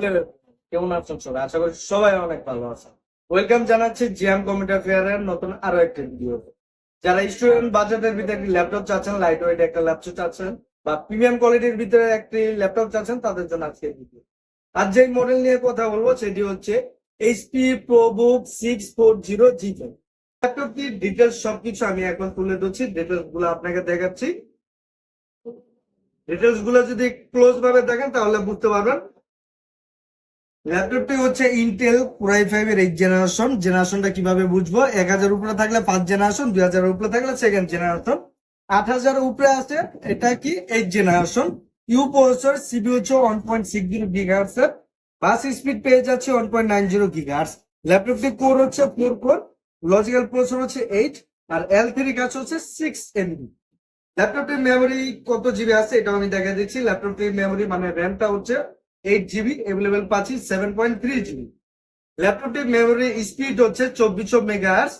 Hello কেমন আছেন সবাই? আশা করি সবাই অনেক ভালো আছেন। ওয়েলকাম জানাচ্ছি জিএম কম্পিউটার ফেয়ারের নতুন আরও একটি ভিডিও যারা স্টুডেন্ট বাজেটের ভিতরে একটি ল্যাপটপ চাচ্ছেন লাইট ওয়েট একটা ল্যাপটপ চাচ্ছেন, বা প্রিমিয়াম কোয়ালিটির ভিতরে একটি ল্যাপটপ চাচ্ছেন, তাদের জন্য আজকে ভিডিও আর যে মডেল নিয়ে কথা বলব, সেটি হচ্ছে HP ProBook six four zero G ল্যাপটপটির details সবকিছু আমি এখন তুলে ধরছি। ডিটেলসগুলো আপনাকে দেখাচ্ছি। ডিটেলসগুলো যদি ক্লোজ ভাবে দেখেন, তাহলে বুঝতে পারবেন ল্যাপটপটি হচ্ছে ইন্টেল কোরাই ফাইভ এর এইট জেনারেশন জেনারেশনটা কীভাবে বুঝব? এক হাজার উপরে থাকলে ফার্স্ট জেনারেশন দুই হাজার উপরে থাকলে সেকেন্ড জেনারেশন আট হাজার উপরে আছে, এটা কি? Eight generation U processor CP হচ্ছে one point six zero gigahertz এর। বাস স্পিড পেয়ে যাচ্ছে one point nine zero gigahertz ল্যাপটপটি কোর হচ্ছে ফোর কোর লজিক্যাল প্রসেসর হচ্ছে এইট আর এল থ্রি কাজ হচ্ছে সিক্স এমবি ল্যাপটপটির মেমোরি কত জিবি আছে এটা আমি দেখা দিচ্ছি। ল্যাপটপটির মেমোরি মানে র্যামটা হচ্ছে এইট জিবি অ্যাভেলেবেল পাচ্ছি সেভেন পয়েন্ট থ্রি জিবি ল্যাপটপটির মেমোরি স্পিড হচ্ছে চব্বিশশো মেগাহার্স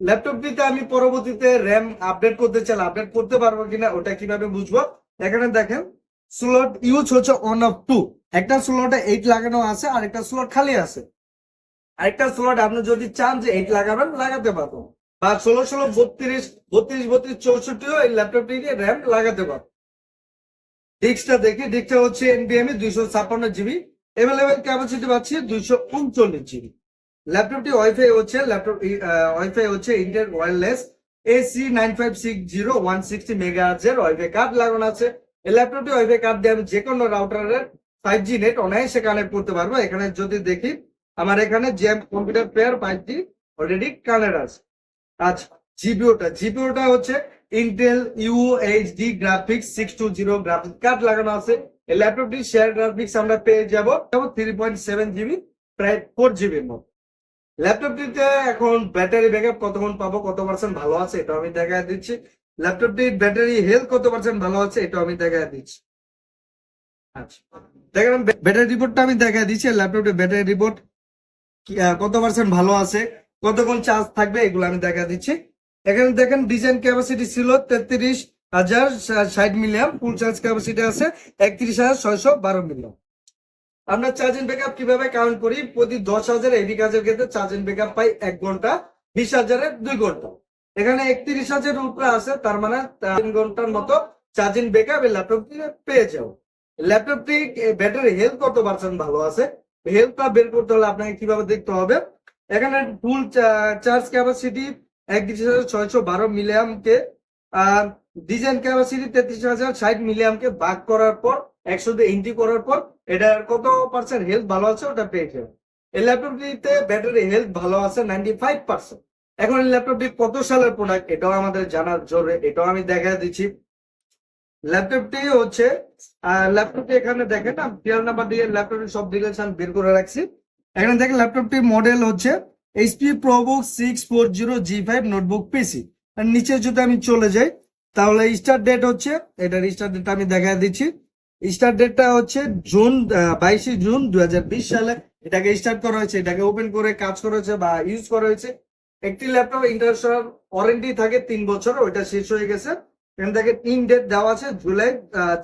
ল্যাপটপটিতে আমি পরবর্তীতে র্যাম আপডেট করতে চাইলে আপডেট করতে পারব কিনা ওটা কীভাবে বুঝব? এখানে দেখেন স্লট ইউজ হচ্ছে অন অফ টু একটা স্লটে এইট লাগানো আছে আর একটা স্লট খালি আছে। আরেকটা স্লট আপনি যদি চান যে এইট লাগাবেন, লাগাতে পারব। বা ষোলো ষোলো বত্রিশ বত্রিশ বত্রিশ, চৌষট্টিও এই ল্যাপটপটি র্যাম লাগাতে পারব। ডিস্কটা দেখি ডিস্কটা হচ্ছে এনবিএমই দুইশো ছাপ্পান্ন জিবি। এভেলেবেল ক্যাপাসিটি পাচ্ছি দুইশো উনচল্লিশ জিবি। ল্যাপটপটি ওয়াইফাই হচ্ছে ল্যাপটপ ওয়াইফাই হচ্ছে Intel wireless AC nine five six zero one sixty মেগাহার্জের wifi card লাগানো আছে। এই ল্যাপটপটি ওয়াইফাই কার্ড দিয়ে আমি যে কোনো রাউটারের ফাইভ জি নেট অনায়াসে কানেক্ট করতে পারব। এখানে যদি দেখি, আমার এখানে জেম কম্পিউটার পেয়ার ফাইভ জি অলরেডি কানেক্ট আছে। আচ্ছা জিপিওটা জিপিওটা হচ্ছে Intel UHD graphics six two zero graphics card লাগানো আছে। এই ল্যাপটপটি শেয়ার গ্রাফিক্স আমরা পেয়ে যাব। থ্রি পয়েন্ট সেভেন জিবি প্রায় ফোর জিবির মতো। ল্যাপটপটিতে এখন ব্যাটারি ব্যাকআপ কতক্ষণ পাবো, কত পার্সেন্ট ভালো আছে এটা আমি দেখা দিচ্ছি। ল্যাপটপটির ব্যাটারি হেলথ কত পার্সেন্ট ভালো আছে এটা আমি দেখা দিচ্ছি। আচ্ছা দেখেন ব্যাটারি রিপোর্টটা আমি দেখা দিচ্ছি ল্যাপটপটির ব্যাটারি রিপোর্ট কত পার্সেন্ট ভালো আছে কতক্ষণ চার্জ থাকবে, এগুলো আমি দেখা দিচ্ছি। এখানে দেখেন ডিজাইন ক্যাপাসিটি ছিল তেত্রিশ হাজার ষাট মিলিয়াম ফুল চার্জ ক্যাপাসিটি আছে একত্রিশ হাজার ছয়শো বারো মিলিয়াম আমরা চার্জিং ব্যাকআপ কীভাবে কাউন্ট করি? প্রতি দশ হাজার এডি কাজের ক্ষেত্রে চার্জিং ব্যাকআপ পাই এক ঘণ্টা, বিশ হাজারের দুই ঘণ্টা। এখানে একত্রিশ হাজারের উপরে আছে, তার মানে তিন ঘণ্টার মতো চার্জিং ব্যাকআপ এই ল্যাপটপটি পেয়ে যাও। ল্যাপটপটি ব্যাটারি হেলথ কত পার্সেন্ট ভালো আছে? হেলথটা বের করতে হলে আপনাকে কীভাবে দেখতে হবে? এখানে ফুল চার্জ ক্যাপাসিটি একত্রিশ হাজার ছয়শো বারো মিলিয়ামকে ডিজাইন ক্যাপাসিটি তেত্রিশ হাজার ষাট মিলিয়ামকে ভাগ করার পর একশো দিয়ে এন্ট্রি করার পর এটার কত পার্সেন্ট হেলথ ভালো আছে ওটা পেয়ে যাবে এই ল্যাপটপটিতে ব্যাটারি হেলথ ভালো আছে নাইনটি ফাইভ পার্সেন্ট এখন এই ল্যাপটপটি কত সালের প্রোডাক্ট এটাও আমাদের জানার জোরে, এটাও আমি দেখা দিচ্ছি। ল্যাপটপটি হচ্ছে ল্যাপটপটি এখানে দেখেন, আমি সিরিয়াল নাম্বার দিয়ে ল্যাপটপটি সব ডিটেলস আমি বের করে রাখছি। এখানে দেখেন ল্যাপটপটি মডেল হচ্ছে HP ProBook six four zero G five notebook PC আর নিচে যদি আমি চলে যাই, তাহলে স্টার্ট ডেট হচ্ছে, এটার স্টার্ট ডেট আমি দেখা দিচ্ছি। স্টার্ট ডেটটা হচ্ছে জুন বাইশে জুন দুই হাজার বিশ সালে। এটাকে স্টার্ট করা হয়েছে, এটাকে ওপেন করে কাজ করা হয়েছে বা ইউজ করা হয়েছে। একটি ল্যাপটপ ইন্টারন্যাশনাল ওয়ারেন্টি থাকে তিন বছর, ওইটা শেষ হয়ে গেছে। এখান থেকে তিন ডেট দেওয়া আছে জুলাই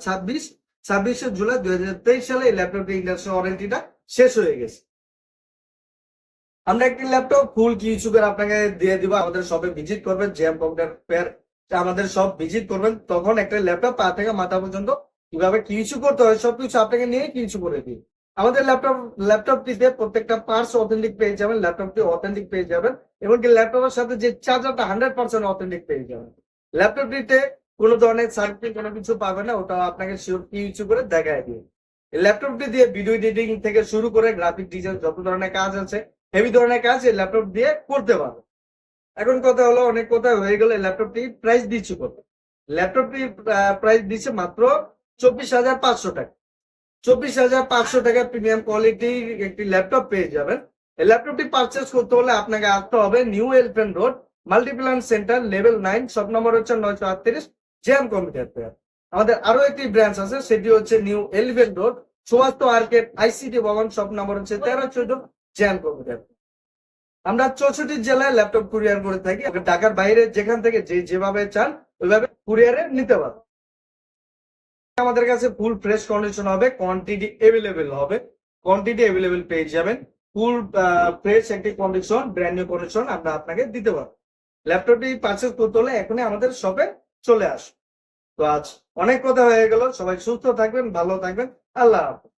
ছাব্বিশ, ছাব্বিশে জুলাই দুই হাজার তেইশ সালে এই ল্যাপটপটি ইন্টারন্যাশনাল ওয়ারেন্টিটা শেষ হয়ে গেছে। আমরা একটি ল্যাপটপ ফুল কি ইস্যু করে আপনাকে দিয়ে দিব, আমাদের শপে ভিজিট করবেন জ্যাম কম্পিউটার পেয়ার আমাদের সব ভিজিট করবেন, তখন একটা ল্যাপটপ পা থেকে মাথা পর্যন্ত কীভাবে কি ইস্যু করতে হয়, সবকিছু আপনাকে নিয়ে কি ইস্যু করে দিই। আমাদের ল্যাপটপ ল্যাপটপটিতে প্রত্যেকটা পার্টস অথেন্টিক পেয়ে যাবেন ল্যাপটপটি অথেন্টিক পেয়ে যাবেন এমনকি ল্যাপটপের সাথে যে চার্জারটা হান্ড্রেড পার্সেন্ট অথেন্টিক পেয়ে যাবেন। ল্যাপটপটিতে কোনো ধরনের সার্ভিস কোনো কিছু পাবে না, ওটা আপনাকে শিওর কি ইস্যু করে দেখায় দিয়ে ল্যাপটপটি দিয়ে ভিডিও এডিটিং থেকে শুরু করে গ্রাফিক ডিজাইন যত ধরনের কাজ আছে হেভি ধরনের কাজ এই ল্যাপটপ দিয়ে করতে পারবে এখন কথা হলো, অনেক কথা হয়ে গেল ল্যাপটপটি প্রাইস দিচ্ছি কত? ল্যাপটপটি প্রাইস দিচ্ছে মাত্র চব্বিশ হাজার পাঁচশো টাকা। চব্বিশ হাজার পাঁচশো টাকা প্রিমিয়াম কোয়ালিটির একটি ল্যাপটপ পেয়ে যাবেন। এই ল্যাপটপটি পারচেস করতে হলে আপনাকে আসতে হবে new Elephant road Multiplan centre level nine সব নম্বর হচ্ছে নয়শো আটত্রিশ জেম কম্পিউটার পেয়ার আমাদের আরও একটি ব্রাঞ্চ আছে, সেটি হচ্ছে new Elephant road Subhash arcade ICT ভবন সব নম্বর হচ্ছে তেরো, চোদ্দ জ্যান কম্পিউটার আমরা চৌষট্টি জেলায় ল্যাপটপ কুরিয়ার করে থাকি। ঢাকার বাইরে যেখান থেকে যে যেভাবে চান, ওইভাবে কুরিয়ারে নিতে পারবেন আমাদের কাছে ফুল ফ্রেশ কন্ডিশন হবে কোয়ান্টিটি এভেলেবেল হবে। কোয়ান্টিটি অ্যাভেলেবেল পেয়ে যাবেন। ফুল ফ্রেশ একটি কন্ডিশন ব্র্যান্ড নিউ কন্ডিশন আমরা আপনাকে দিতে পারব। ল্যাপটপটি পারচেস করতে হলে এখনই আমাদের শপে চলে আসুন। তো আজ অনেক কথা হয়ে গেল। সবাই সুস্থ থাকবেন, ভালো থাকবেন। আল্লাহ হাফেজ।